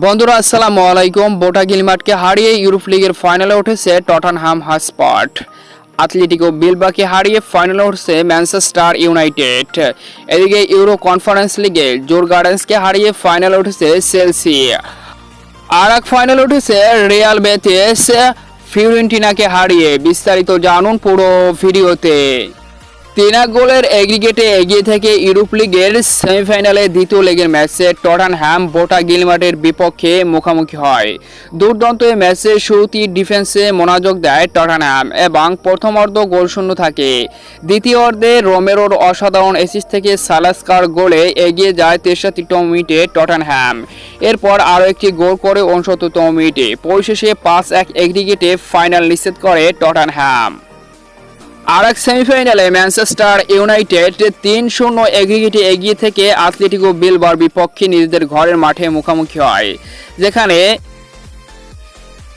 বন্ধুরা, আসসালামু আলাইকুম। বোটা গিলমার্টকে হারিয়ে ইউরোপ লিগের ফাইনালে উঠেছে টটনহাম হাসপাট আথলেটিকো বিলবাকে হারিয়ে ফাইনালে উঠছে ম্যানচেস্টার ইউনাইটেড। এদিকে ইউরো কনফারেন্স লিগে জোর গার্ডেন্সকে হারিয়ে ফাইনালে উঠেছে চেলসি। আর এক ফাইনাল উঠেছে রিয়াল বেতিস। ফিউরেন্টিনাকে হারিয়ে বিস্তারিত জানুন পুরো ভিডিওতে। তিন গোলের এগ্রিগেটে এগিয়ে থেকে ইউরোপ লিগের সেমিফাইনালে দ্বিতীয় লেগের ম্যাচে টটনহ্যাম বোটা গিলমার্টের বিপক্ষে মুখোমুখি হয়। দুর্দান্ত এই ম্যাচে শুরুতেই ডিফেন্সে মনোযোগ দেয় টটনহ্যাম এবং প্রথম অর্ধ গোলশূন্য থাকে। দ্বিতীয় অর্ধে রোমেরোর অসাধারণ এসিস থেকে সালাস্কার গোলে এগিয়ে যায় তেষট্টিতম মিনিটে টটনহ্যাম এরপর আরও একটি গোল করে উনসত্তরতম মিনিটে। পরিশেষে পাঁচ এক এগ্রিগেটে ফাইনাল নিশ্চিত করে টটনহ্যাম আর এক সেমিফাইনালে ম্যানচেস্টার ইউনাইটেড তিন শূন্য এগ্রিগেটে এগিয়ে থেকে আথলেটিকো বিলবার বিপক্ষে নিজেদের ঘরের মাঠে মুখোমুখি হয়, যেখানে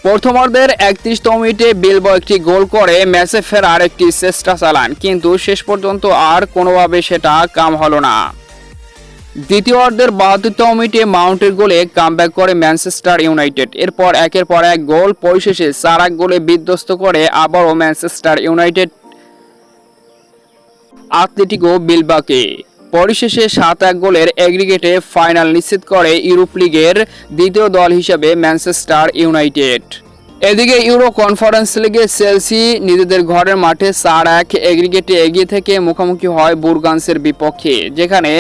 প্রথমার্ধের একত্রিশতম মিনিটে বিলবো একটি গোল করে ম্যাচে ফেরার একটি চেষ্টা চালান, কিন্তু শেষ পর্যন্ত আর কোনোভাবে সেটা কাম হলো না। দ্বিতীয় অর্ধের বাহাত্তরতম মিনিটে মাউন্টের গোলে কামব্যাক করে ম্যানচেস্টার ইউনাইটেড, এরপর একের পর এক গোল পরিশেষে চার এক গোলে বিধ্বস্ত করে আবারও ম্যানচেস্টার ইউনাইটেড আথলেটিকো বিলবাকে। পরিশেষে সাত এক গোলের এগ্রিগেটে ফাইনাল নিশ্চিত করে ইউরোপ লিগের দ্বিতীয় দল হিসেবে ম্যানচেস্টার ইউনাইটেড। এদিকে ইউরো কনফারেন্স লিগে চেলসি নিজেদের ঘরের মাঠে চার এক এগ্রিগেটে এগিয়ে থেকে মুখোমুখি হয় বুরগান্সের বিপক্ষে, যেখানে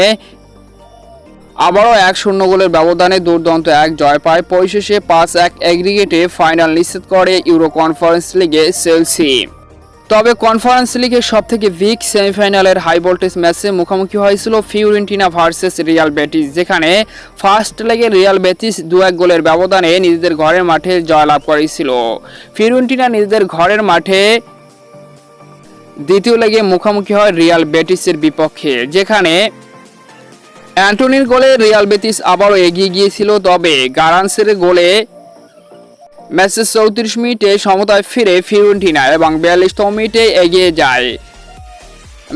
আবারও এক শূন্য গোলের ব্যবধানে দুর্দান্ত এক জয় পায়। পরিশেষে পাঁচ এক এগ্রিগেটে ফাইনাল নিশ্চিত করে ইউরো কনফারেন্স লিগে চেলসি। তবে কনফারেন্স লিগের সব থেকে বিগ সেমিফাইনালের হাই ভোল্টেজ ম্যাচে মুখোমুখি হয়েছিল ফিউরেন্টিনা ভার্সেস রিয়াল বেটিস যেখানে ফার্স্ট লেগে রিয়াল বেটিস দু এক গোলের ব্যবধানে নিজেদের ঘরের মাঠে জয়লাভ করেছিল। ফিউরেন্টিনা নিজেদের ঘরের মাঠে দ্বিতীয় লেগে মুখোমুখি হয় রিয়াল বেটিসের বিপক্ষে, যেখানে অ্যান্টনির গোলে রিয়াল বেটিস আবারও এগিয়ে গিয়েছিল, তবে গারান্সের গোলে ম্যাচের চৌত্রিশ মিনিটে সমতায় ফিরে ফিউরেন্টিনা এবং বিয়াল্লিশতম মিনিটে এগিয়ে যায়।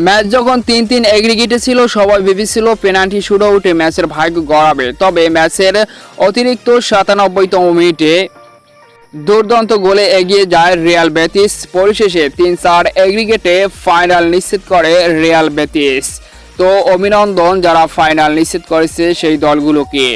ম্যাচ যখন তিন তিন এগ্রিগেটে ছিল সবাই ভেবেছিল পেনাল্টি উঠে ম্যাচের ভাগ্য গড়াবে, তবে ম্যাচের অতিরিক্ত সাতানব্বইতম মিনিটে দুর্দান্ত গোলে এগিয়ে যায় রিয়াল বেতিস। পরিশেষে তিন চার এগ্রিগেটে ফাইনাল নিশ্চিত করে রিয়াল বেতিস। তো অভিনন্দন, যারা ফাইনাল নিশ্চিত করেছে সেই দলগুলোকে।